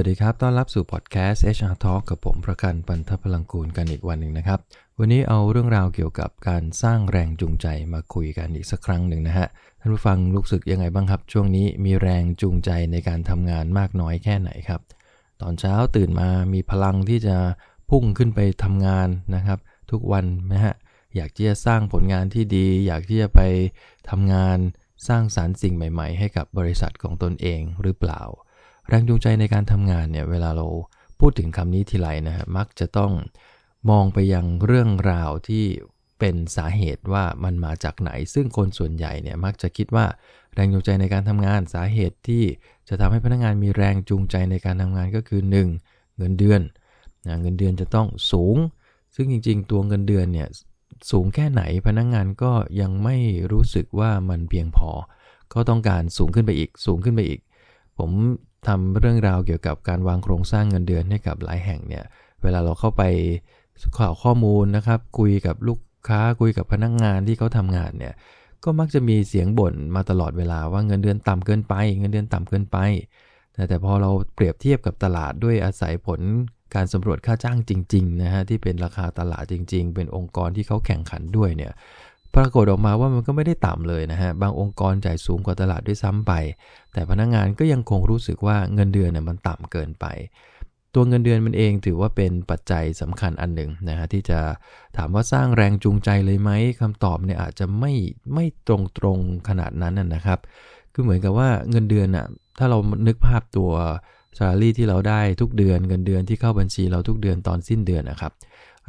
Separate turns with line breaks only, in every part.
วัสดีครับ ต้อนรับสู่พอดแคสต์ HR Talk กับผมประกันปันทพลังกูลกันอีกวันหนึ่งนะครับ วันนี้เอาเรื่องราวเกี่ยวกับการสร้างแรงจูงใจมาคุยกันอีกสักครั้งหนึ่งนะฮะ ท่านผู้ฟังรู้สึกยังไงบ้างครับ ช่วงนี้มีแรงจูงใจในการทำงานมากน้อยแค่ไหนครับ ตอนเช้าตื่นมามีพลังที่จะพุ่งขึ้นไปทำงานนะครับ ทุกวันนะฮะ อยากที่จะสร้างผลงานที่ดี อยากที่จะไปทำงานสร้างสารรค์สิ่งใหม่ ๆ ให้กับบริษัทของตนเองหรือเปล่า แรงจูงใจในการทำงานเนี่ยเวลาเราพูดถึงคำนี้ทีไรนะฮะมักจะต้องมองไปยังเรื่องราวที่เป็นสาเหตุว่ามันมาจากไหน ซึ่งคนส่วนใหญ่เนี่ยมักจะคิดว่าแรงจูงใจในการทำงานสาเหตุที่จะทำให้พนักงานมีแรงจูงใจในการทำงานก็คือ 1. เงินเดือนนะเงินเดือนจะต้องสูง ซึ่งจริง ๆ ตัวเงินเดือนเนี่ยสูงแค่ไหนพนักงานก็ยังไม่รู้สึกว่ามันเพียงพอ ก็ต้องการสูงขึ้นไปอีกสูงขึ้นไปอีก ผม ทำเรื่องราวเกี่ยวกับการวางโครงสร้างเงินเดือนให้กับหลายแห่งเนี่ย เวลาเราเข้าไปข่าวข้อมูลนะครับ คุยกับลูกค้าคุยกับพนักงานที่เขาทำงานเนี่ย ก็มักจะมีเสียงบ่นมาตลอดเวลาว่าเงินเดือนต่ำเกินไป เงินเดือนต่ำเกินไปแต่แต่พอเราเปรียบเทียบกับตลาดด้วยอาศัยผลการสำรวจค่าจ้างจริงๆนะฮะที่เป็นราคาตลาดจริง ๆ เป็นองค์กรที่เขาแข่งขันด้วยเนี่ย ปรากฏออกมาว่ามันก็ไม่ได้ต่ำเลยนะฮะ บางองค์กรจ่ายสูงกว่าตลาดด้วยซ้ำไป แต่พนักงงานก็ยังคงรู้สึกว่าเงินเดือนเนี่ยมันต่ำเกินไป ตัวเงินเดือนมันเองถือว่าเป็นปัจจัยสำคัญอันหนึ่งนะฮะที่จะถามว่าสร้างแรงจูงใจเลยไหมคำตอบเนี่ยอาจจะไม่ไม่ตรงตรงขนาดนั้นนะครับ คือเหมือนกับว่าเงินเดือนอะถ้าเรานึกภาพตัว s a l a r y ที่เราได้ทุกเดือนเงินเดือนที่เข้าบัญชีเราทุกเดือนตอนสิ้นเดือนนะครับ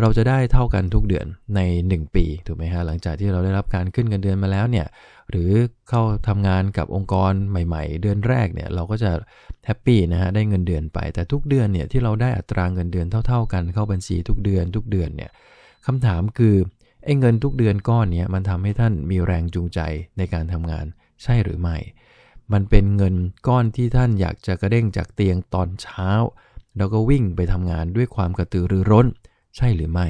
เราจะได้เท่ากันทุกเดือนใน 1 ปีถูกไหมฮะหลังจากที่เราได้รับการขึ้นเงินเดือนมาแล้วเนี่ยหรือเข้าทำงานกับองค์กรใหม่ ๆ เดือนแรกเนี่ยเราก็จะแฮปปี้นะฮะได้เงินเดือนไป แต่ทุกเดือนเนี่ยที่เราได้อัตราเงินเดือนเท่า ๆ กันเข้าบัญชีทุกเดือนทุกเดือนเนี่ยคำถามคือไอ้เงินทุกเดือนก้อนเนี้ยมันทำให้ท่านมีแรงจูงใจในการทำงานใช่หรือไม่ มันเป็นเงินก้อนที่ท่านอยากจะกระเด้งจากเตียงตอนเช้า แล้วก็วิ่งไปทำงานด้วยความกระตือรือร้น ใช่หรือไม่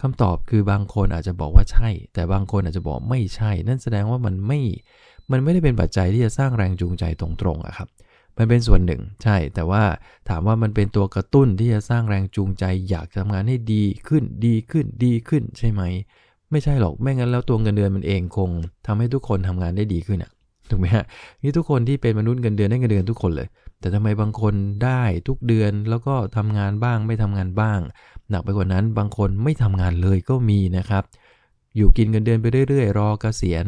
คำตอบคือบางคนอาจจะบอกว่าใช่ แต่บางคนอาจจะบอกไม่ใช่ นั่นแสดงว่ามันไม่ มันไม่ได้เป็นปัจจัยที่จะสร้างแรงจูงใจตรงๆอะครับ มันเป็นส่วนหนึ่งใช่ แต่ว่าถามว่ามันเป็นตัวกระตุ้นที่จะสร้างแรงจูงใจ อยากทำงานให้ดีขึ้นดีขึ้นดีขึ้นใช่ไหม ไม่ใช่หรอกไม่งั้นแล้วตัวเงินเดือนมันเองคงทำให้ทุกคนทำงานได้ดีขึ้นอะถูกไหมฮะนี่ทุกคนที่เป็นมนุษย์เงินเดือนได้เงินเดือนทุกคนเลย แต่ทำไมบางคนได้ทุกเดือนแล้วก็ทำงานบ้างไม่ทำงานบ้าง หนักไปกว่านั้นบางคนไม่ทำงานเลยก็มีนะครับ อยู่กินเงินเดือนไปเรื่อยๆ รอเกษียณ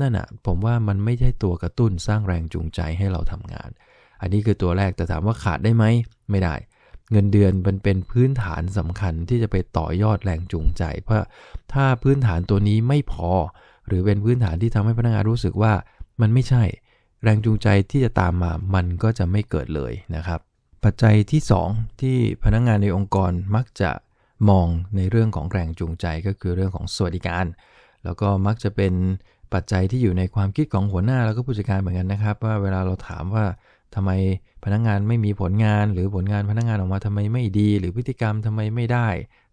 นั่นอะผมว่ามันไม่ใช่ตัวกระตุ้นสร้างแรงจูงใจให้เราทำงาน อันนี้คือตัวแรกแต่ถามว่าขาดได้ไหมไม่ได้ เงินเดือนมันเป็นพื้นฐานสำคัญที่จะไปต่อยอดแรงจูงใจ เพราะถ้าพื้นฐานตัวนี้ไม่พอ หรือเป็นพื้นฐานที่ทำให้พนักงานรู้สึกว่ามันไม่ใช่ แรงจูงใจที่จะตามมามันก็จะไม่เกิดเลยนะครับ ปัจจัยที่ 2 ที่พนักงานในองค์กรมักจะมองในเรื่องของแรงจูงใจก็คือเรื่องของสวัสดิการ แล้วก็มักจะเป็นปัจจัยที่อยู่ในความคิดของหัวหน้าแล้วก็ผู้จัดการเหมือนกันนะครับ ว่าเวลาเราถามว่าทำไมพนักงานไม่มีผลงาน หรือผลงานพนักงานออกมาทำไมไม่ดี หรือพฤติกรรมทำไมไม่ได้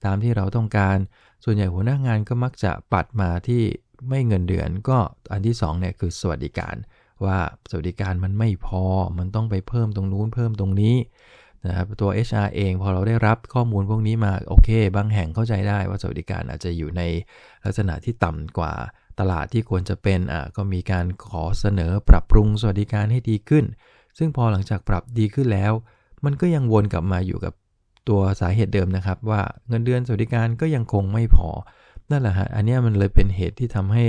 ตามที่เราต้องการ ส่วนใหญ่หัวหน้างานก็มักจะปัดมาที่ไม่เงินเดือนก็อันที่2เนี่ยคือสวัสดิการ ว่าสวัสดิการมันไม่พอ มันต้องไปเพิ่มตรงนู้นเพิ่มตรงนี้นะครับตัว HR เองพอเราได้รับข้อมูลพวกนี้มา โอเค บางแห่งเข้าใจได้ว่าสวัสดิการอาจจะอยู่ในลักษณะที่ต่ำกว่าตลาดที่ควรจะเป็นอะก็มีการขอเสนอปรับปรุงสวัสดิการให้ดีขึ้น ซึ่งพอหลังจากปรับดีขึ้นแล้ว มันก็ยังวนกลับมาอยู่กับตัวสาเหตุเดิมนะครับ ว่าเงินเดือนสวัสดิการก็ยังคงไม่พอนั่นแหละฮะอันนี้มันเลยเป็นเหตุที่ทำให้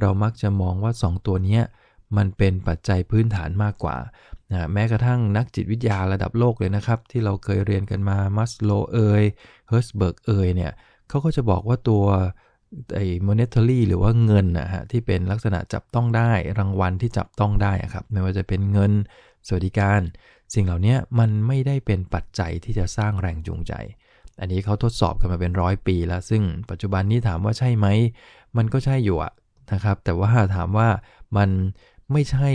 เรามักจะมองว่า 2 ตัวเนี้ มันเป็นปัจจัยพื้นฐานมากกว่านะแม้กระทั่งนักจิตวิทยาระดับโลกเลยนะครับ ที่เราเคยเรียนกันมามัสโลเอยเฮิร์สเบิร์กเอยเนี่ยเขาก็จะบอกว่าตัวไอ้ monetary หรือว่าเงินนะฮะที่เป็นลักษณะจับต้องได้รางวัลที่จับต้องได้ครับไม่ว่าจะเป็นเงินสวัสดิการ สิ่งเหล่านี้มันไม่ได้เป็นปัจจัยที่จะสร้างแรงจูงใจ อันนี้เขาทดสอบกันมาเป็นร้อยปีแล้ว ซึ่งปัจจุบันนี้ถามว่าใช่ไหม มันก็ใช่อยู่นะครับ แต่ว่าถามว่ามัน ไม่ใช่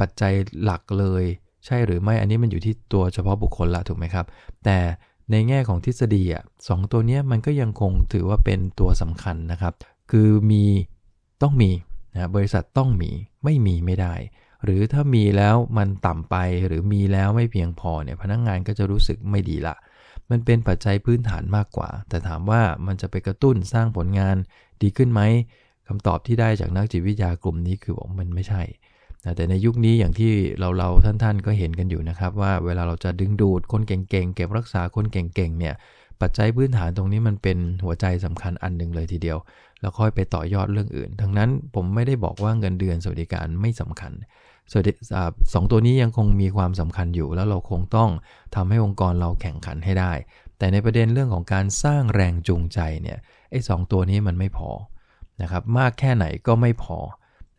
ปัจจัยหลักเลย ใช่หรือไม่อันนี้มันอยู่ที่ตัวเฉพาะบุคคลละถูกไหมครับ แต่ในแง่ของทฤษฎีอะสองตัวนี้มันก็ยังคงถือว่าเป็นตัวสำคัญนะครับ คือมีต้องมีนะบริษัทต้องมีไม่มีไม่ได้ หรือถ้ามีแล้วมันต่ำไปหรือมีแล้วไม่เพียงพอเนี่ยพนักงงานก็จะรู้สึกไม่ดีละ มันเป็นปัจจัยพื้นฐานมากกว่า แต่ถามว่ามันจะไปกระตุ้นสร้างผลงานดีขึ้นไหม คำตอบที่ได้จากนักจิตวิทยากลุ่มนี้คือบอกมันไม่ใช่แต่ในยุคนี้อย่างที่เราเราท่านๆ ก็เห็นกันอยู่นะครับ ว่าเวลาเราจะดึงดูดคนเก่งๆ เก็บรักษาคนเก่งๆเนี่ยปัจจัยพื้นฐานตรงนี้มันเป็นหัวใจสำคัญอันหนึ่งเลยทีเดียว แล้วค่อยไปต่อยอดเรื่องอื่น ทั้งนั้นผมไม่ได้บอกว่าเงินเดือนสวัสดิการไม่สำคัญสวัสดิสองตัวนี้ยังคงมีความสำคัญอยู่ แล้วเราคงต้องทำให้องค์กรเราแข่งขันให้ได้ แต่ในประเด็นเรื่องของการสร้างแรงจูงใจเนี่ยไอ้สตัวนี้มันไม่พอ นะครับมากแค่ไหนก็ไม่พอ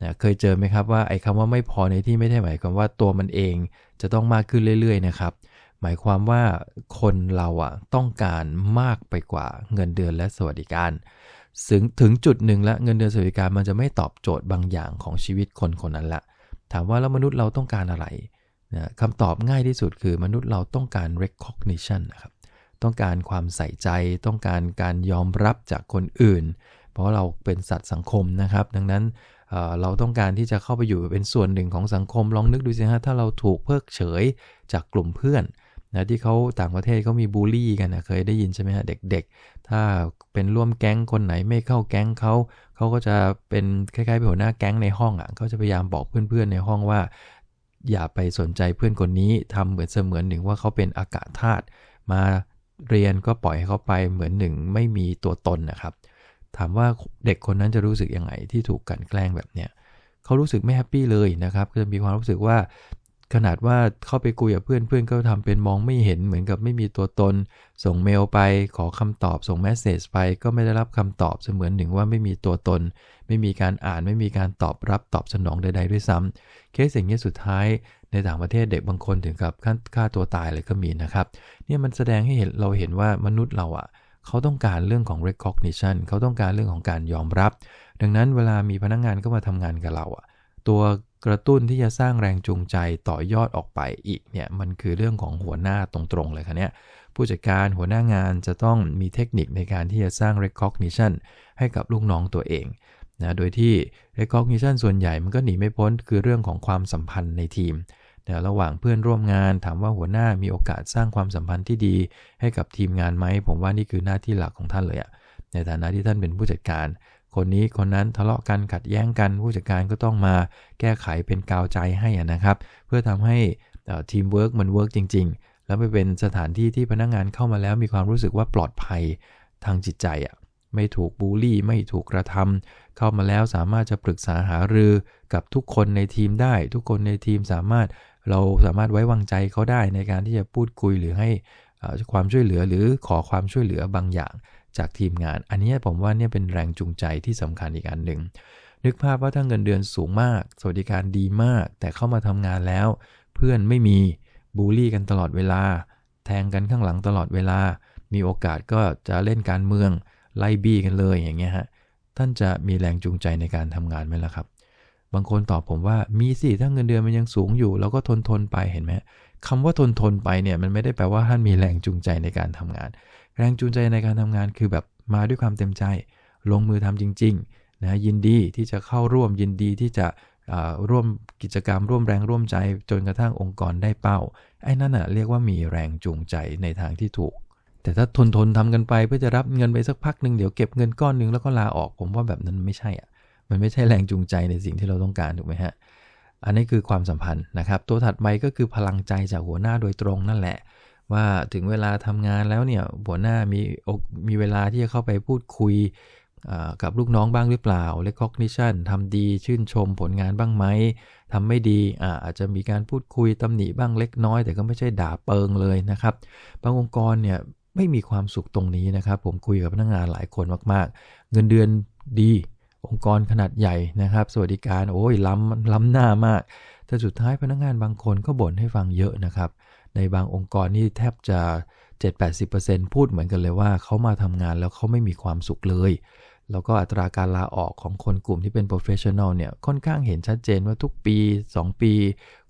นะเคยเจอไหมครับว่าไอ้คำว่าไม่พอในที่ไม่ได้หมายความว่าตัวมันเองจะต้องมากขึ้นเรื่อยๆนะครับ หมายความว่าคนเราอะต้องการมากไปกว่าเงินเดือนและสวัสดิการถึงถึงจุดหนึ่งแล้วเงินเดือนสวัสดิการมันจะไม่ตอบโจทย์บางอย่างของชีวิตคนคนนั้นละถามว่าแล้วมนุษย์เราต้องการอะไรนะคำตอบง่ายที่สุดคือมนุษย์เราต้องการ recognition นะครับต้องการความใส่ใจ ต้องการการยอมรับจากคนอื่น เพราะเราเป็นสัตว์สังคมนะครับ ดังนั้นเราต้องการที่จะเข้าไปอยู่เป็นส่วนหนึ่งของสังคมลองนึกดูสิฮะถ้าเราถูกเพิกเฉยจากกลุ่มเพื่อนนะที่เขาต่างประเทศเขามีบูลลี่กันนะเคยได้ยินใช่ไหมฮะเด็กๆ ถ้าเป็นร่วมแก๊งคนไหนไม่เข้าแก๊งเขาเขาก็จะเป็นคล้ายๆเป็นหัวหน้าแก๊งในห้องอะเขาจะพยายามบอกเพื่อนๆในห้องว่า อย่าไปสนใจเพื่อนคนนี้ทำเหมือนเสมือนหนึ่งว่าเขาเป็นอากาศธาตุมาเรียนก็ปล่อยให้เขาไปเหมือนหนึ่งไม่มีตัวตนนะครับ ถามว่าเด็กคนนั้นจะรู้สึกยังไงที่ถูกกันแกล้งแบบเนี้ยเขารู้สึกไม่แฮปปี้เลยนะครับก็จะมีความรู้สึกว่า ขนาดว่าเข้าไปคุยกับเพื่อนเพื่อนก็ทำเป็นมองไม่เห็นเหมือนกับไม่มีตัวตน ส่งเมลไปขอคำตอบส่งแมสเซจไปก็ไม่ได้รับคำตอบเสมือนหนึ่งว่าไม่มีตัวตน ไม่มีการอ่านไม่มีการตอบรับตอบสนองใด ๆ ด้วยซ้ำเคสอย่างนี้สุดท้ายในต่างประเทศเด็กบางคนถึงกับฆ่าตัวตายเลยก็มีนะครับ เนี่ยมันแสดงให้เห็นเราเห็นว่ามนุษย์เราอะ่ะ เขาต้องการเรื่องของ recognition เขาต้องการเรื่องของการยอมรับ ดังนั้นเวลามีพนักงงานเข้ามาทำงานกับเราอะตัวกระตุ้นที่จะสร้างแรงจูงใจต่อยอดออกไปอีกเนี่ยมันคือเรื่องของหัวหน้าตรงๆเลยครับเนี่ยผู้จัดการหัวหน้างานจะต้องมีเทคนิคในการที่จะสร้าง recognition ให้กับลูกน้องตัวเองนะโดยที่ recognition ส่วนใหญ่มันก็หนีไม่พ้นคือเรื่องของความสัมพันธ์ในทีม นะระหว่างเพื่อนร่วมงานถามว่าหัวหน้ามีโอกาสสร้างความสัมพันธ์ที่ดีให้กับทีมงานไหม ผมว่านี่คือหน้าที่หลักของท่านเลยอะในฐานะที่ท่านเป็นผู้จัดการ คนนี้คนนั้นทะเลาะกันขัดแย้งกัน ผู้จัดการก็ต้องมาแก้ไขเป็นกาวใจให้นะครับ เพื่อทำให้ทีมเวิร์กมันเวิร์กจริง ๆ แล้วไปเป็นสถานที่ที่พนักงงานเข้ามาแล้วมีความรู้สึกว่าปลอดภัยทางจิตใจอะไม่ถูกบูลลี่ ไม่ถูกกระทำเข้ามาแล้วสามารถจะปรึกษาหารือกับทุกคนในทีมได้ ทุกคนในทีมสามารถ เราสามารถไว้วางใจเขาได้ในการที่จะพูดคุยหรือให้ความช่วยเหลือหรือขอความช่วยเหลือบางอย่างจากทีมงาน อันนี้ผมว่าเนี่ยเป็นแรงจูงใจที่สำคัญอีกอันหนึ่ง นึกภาพว่าถ้าเงินเดือนสูงมาก สวัสดิการดีมาก แต่เข้ามาทำงานแล้ว เพื่อนไม่มีบูลลี่กันตลอดเวลา แทงกันข้างหลังตลอดเวลา มีโอกาสก็จะเล่นการเมืองไล่บี้กันเลยอย่างเงี้ยฮะ ท่านจะมีแรงจูงใจในการทำงานไหมล่ะครับ บางคนตอบผมว่ามีสิถ้าเงินเดือนมันยังสูงอยู่เราก็ทนทนไปเห็นไหมคำว่าทนทนไปเนี่ยมันไม่ได้แปลว่าท่านมีแรงจูงใจในการทำงาน แรงจูงใจในการทำงานคือแบบมาด้วยความเต็มใจ ลงมือทำจริงๆนะยินดีที่จะเข้าร่วมยินดีที่จะร่วมกิจกรรม ร่วมแรงร่วมใจจนกระทั่งองค์กรได้เป้า ไอ้นั่นอะเรียกว่ามีแรงจูงใจในทางที่ถูก แต่ถ้าทนทนทำกันไปเพื่อจะรับเงินไปสักพักหนึ่งเดี๋ยวเก็บเงินก้อนหนึ่งแล้วก็ลาออกผมว่าแบบนั้นไม่ใช่อะ มันไม่ใช่แรงจูงใจในสิ่งที่เราต้องการถูกไหมฮะอันนี้คือความสัมพันธ์นะครับ ตัวถัดไปก็คือพลังใจจากหัวหน้าโดยตรงนั่นแหละ ว่าถึงเวลาทำงานแล้วเนี่ยหัวหน้ามีมีเวลาที่จะเข้าไปพูดคุยกับลูกน้องบ้างหรือเปล่า recognition ทำดีชื่นชมผลงานบ้างไหมทำไม่ดีอาอาจจะมีการพูดคุยตำหนิบ้างเล็กน้อย แต่ก็ไม่ใช่ด่าเปิงเลยนะครับ บางองค์กรเนี่ยไม่มีความสุขตรงนี้นะครับ ผมคุยกับพนักงานหลายคนมาก ๆ เงินเดือนดี องค์กรขนาดใหญ่นะครับ สวัสดิการโอ้ยล้ำล้ำหน้ามาก แต่สุดท้ายพนักงานบางคนก็บ่นให้ฟังเยอะนะครับ ในบางองค์กรนี่แทบจะ 7-80%พูดเหมือนกันเลยว่าเขามาทำงานแล้วเขาไม่มีความสุขเลย แล้วก็อัตราการลาออกของคนกลุ่มที่เป็น professional เนี่ยค่อนข้างเห็นชัดเจนว่าทุกปี 2 ปี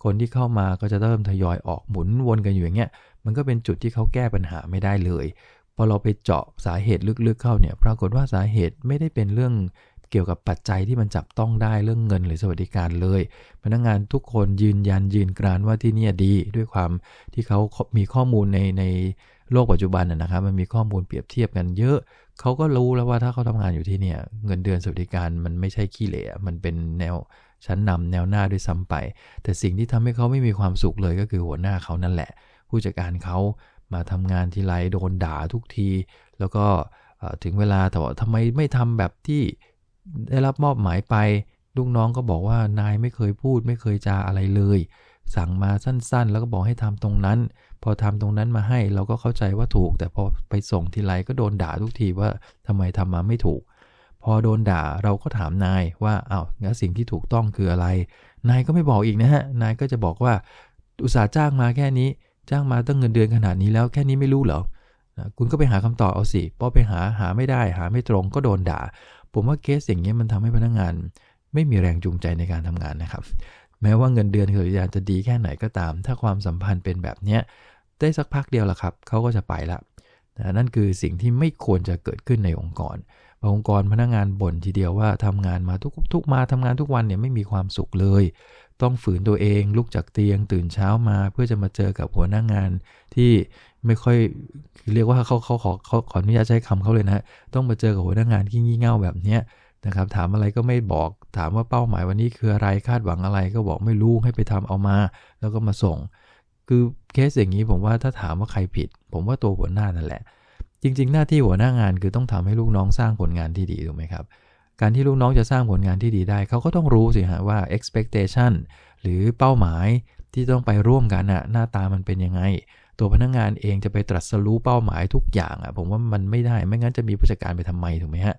คนที่เข้ามาก็จะเริ่มทยอยออกหมุนวนกันอยู่อย่างเงี้ย มันก็เป็นจุดที่เขาแก้ปัญหาไม่ได้เลยพอเราไปเจาะสาเหตุลึกๆเข้าเนี่ย ปรากฏว่าสาเหตุไม่ได้เป็นเรื่อง เกี่ยวกับปัจจัยที่มันจับต้องได้เรื่องเงินหรือสวัสดิการเลย พนักงานทุกคนยืนยันยืนกรานว่าที่นี่ดี ด้วยความที่เขามีข้อมูลในในโลกปัจจุบันนะครับมันมีข้อมูลเปรียบเทียบกันเยอะ เขาก็รู้แล้วว่าถ้าเขาทำงานอยู่ที่เนี่ยเงินเดือนสวัสดิการมันไม่ใช่ขี้เหร่มันเป็นแนวชั้นนำแนวหน้าด้วยซ้ำไป แต่สิ่งที่ทำให้เขาไม่มีความสุขเลยก็คือหัวหน้าเขานั่นแหละ ผู้จัดการเขามาทำงานทีไรโดนด่าทุกที แล้วก็ถึงเวลาแต่ว่าทำไมไม่ทำแบบที่ ได้รับมอบหมายไปลูกน้องก็บอกว่านายไม่เคยพูด ไม่เคยจาอะไรเลย สั่งมาสั้นๆ แล้วก็บอกให้ทำตรงนั้น พอทำตรงนั้นมาให้เราก็เข้าใจว่าถูก แต่พอไปส่งทีไรก็โดนด่าทุกทีว่าทำไมทำมาไม่ถูก พอโดนด่าเราก็ถามนายว่าอา้าวงั้นสิ่งที่ถูกต้องคืออะไร นายก็ไม่บอกอีกนะฮะนายก็จะบอกว่าอุตสาห์จ้างมาแค่นี้ จ้างมาตั้งเงินเดือนขนาดนี้แล้วแค่นี้ไม่รู้เหรอคุณก็ไปหาคำตอบเอาสิพอไปหาหาไม่ได้หาไม่ตรงก็โดนด่า ผมว่าเคสอย่างนี้มันทำให้พนักงาน ไม่มีแรงจูงใจในการทำงานนะครับ แม้ว่าเงินเดือนคือจะดีแค่ไหนก็ตาม ถ้าความสัมพันธ์เป็นแบบนี้ได้สักพักเดียวละครับเขาก็จะไปละนั่นคือสิ่งที่ไม่ควรจะเกิดขึ้นในองค์กรบางองค์กรพนักงานบ่นทีเดียวว่าทำงานมาทุกทุกมาทำงานทุกวันเนี่ยไม่มีความสุขเลย ต้องฝืนตัวเองลุกจากเตียงตื่นเช้ามา เพื่อจะมาเจอกับหัวหน้างานที่ ไม่ค่อยเรียกว่าเขาเขาขอเขาขออนุญาตใช้คำเขาเลยนะต้องมาเจอกับหัวหน้างานที่งี่เง่าแบบนี้นะครับ ถามอะไรก็ไม่บอกถามว่าเป้าหมายวันนี้คืออะไรคาดหวังอะไรก็บอกไม่รู้ให้ไปทำเอามา แล้วก็มาส่ง คือเคสอย่างนี้ผมว่าถ้าถามว่าใครผิด ผมว่าตัวหัวหน้านั่นแหละ จริง ๆ หน้าที่หัวหน้างานคือต้องทำให้ลูกน้องสร้างผลงานที่ดีถูกไหมครับการที่ลูกน้องจะสร้างผลงานที่ดีได้ เขาก็ต้องรู้สิฮะว่า expectation หรือเป้าหมายที่ต้องไปร่วมกันน่ะหน้าตามันเป็นยังไง ตัวพนักงงานเองจะไปตรัสรู้เป้าหมายทุกอย่างอะ่ะผมว่ามันไม่ได้ไม่งั้นจะมีผู้จัดการไปทำไมถูกไหมฮะ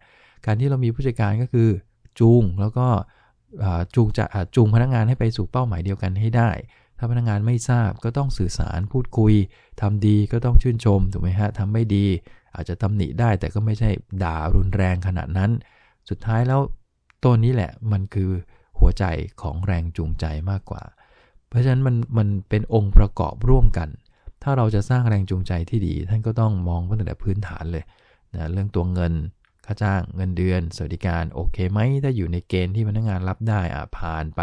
การที่เรามีผู้จัดการก็คือจูงแล้วก็จูงจะจูงพนักงานให้ไปสู่เป้าหมายเดียวกันให้ได้ ถ้าพนักงานไม่ทราบก็ต้องสื่อสารพูดคุยทำดีก็ต้องชื่นชมถูกไหมฮะทำไม่ดี อาจจะตำหนิได้แต่ก็ไม่ใช่ด่ารุนแรงขนาดนั้น สุดท้ายแล้วตัวนี้แหละมันคือหัวใจของแรงจูงใจมากกว่า เพราะฉะนั้นมันมันเป็นองค์ประกอบร่วมกัน ถ้าเราจะสร้างแรงจูงใจที่ดี ท่านก็ต้องมองตั้งแต่พื้นฐานเลยนะเรื่องตัวเงินค่าจ้างเงินเดือนสวัสดิการโอเคไหมถ้าอยู่ในเกณฑ์ที่พนักงานรับได้อะผ่านไป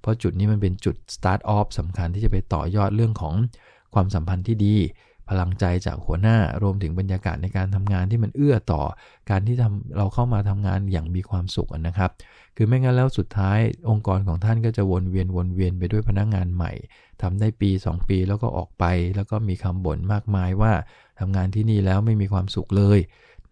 เพราะจุดนี้มันเป็นจุด start off สำคัญที่จะไปต่อยอดเรื่องของความสัมพันธ์ที่ดี พลังใจจากหัวหน้ารวมถึงบรรยากาศในการทำงานที่มันเอื้อต่อ การที่ทำเราเข้ามาทำงานอย่างมีความสุขนะครับ คือไม่งั้นแล้วสุดท้ายองค์กรของท่านก็จะวนเวียนวนเวียนไปด้วยพนักงงานใหม่ทำได้ปี 2 ปีแล้วก็ออกไป แล้วก็มีคำบ่นมากมายว่าทำงานที่นี่แล้วไม่มีความสุขเลย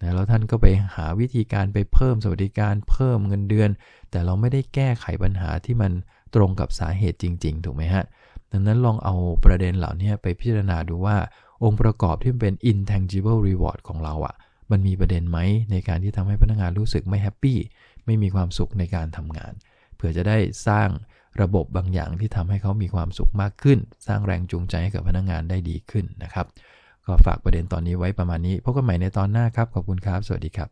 นะแล้วท่านก็ไปหาวิธีการไปเพิ่มสวัสดิการเพิ่มเงินเดือน แต่เราไม่ได้แก้ไขปัญหาที่มันตรงกับสาเหตุจริง ๆ ถูกไหมฮะดังนั้นลองเอาประเด็นเหล่านี้ไปพิจารณาดูว่า องค์ประกอบที่เป็น intangible reward ของเราอะ่ะ มันมีประเด็นไหมในการที่ทำให้พนักงานรู้สึกไม่แฮปปี้ไม่มีความสุขในการทำงาน เพื่อจะได้สร้างระบบบางอย่างที่ทำให้เขามีความสุขมากขึ้น สร้างแรงจูงใจให้กับพนักงานได้ดีขึ้นนะครับ ก็ฝากประเด็นตอนนี้ไว้ประมาณนี้พบกันใหม่ในตอนหน้าครับขอบคุณครับ สวัสดีครับ